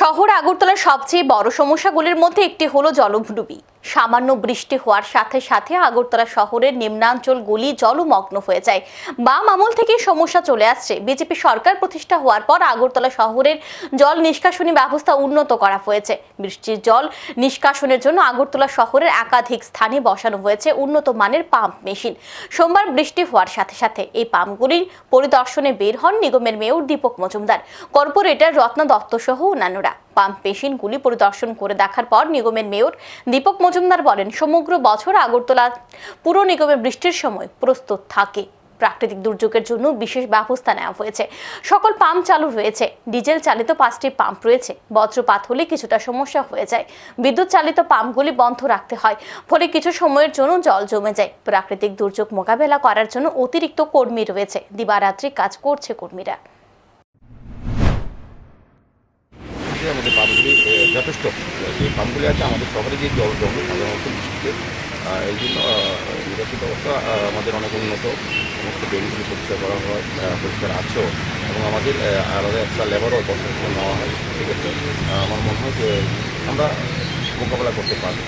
শহর আগরতলার সবচেয়ে বড় সমস্যাগুলির মধ্যে একটি হলো জলভূমি সামান্য বৃষ্টি হওয়ার সাথে সাথে আগরতলা শহরের নিম্নাঞ্চলগুলি জলমগ্ন হয়ে যায়। বাম আমল থেকে সমস্যা চলে আসছে। বিজেপি সরকার প্রতিষ্ঠা হওয়ার পর আগরতলা শহরের জল নিষ্কাশনী ব্যবস্থা উন্নত করা হয়েছে। বৃষ্টির জল নিষ্কাশনের জন্য আগরতলা শহরের একাধিক স্থানে বসানো হয়েছে উন্নত মানের পাম্প মেশিন। সোমবার বৃষ্টি হওয়ার সাথে সাথে এই পাম্পগুলির পরিদর্শনে বের হন নিগমের মেয়র দীপক মজুমদার। কর্পোরেটর রত্না দত্ত সহ অন্যান্যরা। পাম্প মেশিনগুলি পরিদর্শন করে দেখার পর নিগমের মেয়র দীপক মজুমদার বলেন, সমগ্র বছর আগরতলা পুর নিগমে বৃষ্টির সময় প্রস্তুত থাকে। প্রাকৃতিক দুর্যোগের জন্য বিশেষ ব্যবস্থা নেওয়া হয়েছে। সকল পাম্প চালু রয়েছে। ডিজেল চালিত পাঁচটি পাম্প রয়েছে। বজ্রপাত হলে কিছুটা সমস্যা হয়ে যায়। বিদ্যুৎ চালিত পাম্পগুলি বন্ধ রাখতে হয়। ফলে কিছু সময়ের জন্য জল জমে যায়। প্রাকৃতিক দুর্যোগ মোকাবেলা করার জন্য অতিরিক্ত কর্মী রয়েছে। দিবারাত্রি কাজ করছে কর্মীরা। যে আমাদের পাম্পগুলি যথেষ্ট। যে পাম্পগুলি আছে, আমাদের শহরে যে জল জঙ্গল সাধারণত বৃষ্টিতে এই জন্য নিরাপদ অবস্থা আমাদের অনেক উন্নত। সমস্ত ডেলিগুলি পরিষ্কার করা হয় পরিষ্কার আছেও এবং আমাদের আলাদা একটা লেবারও বছর নেওয়া হয়। সেক্ষেত্রে আমার মনে হয় যে আমরা মোকাবেলা করতে পারব।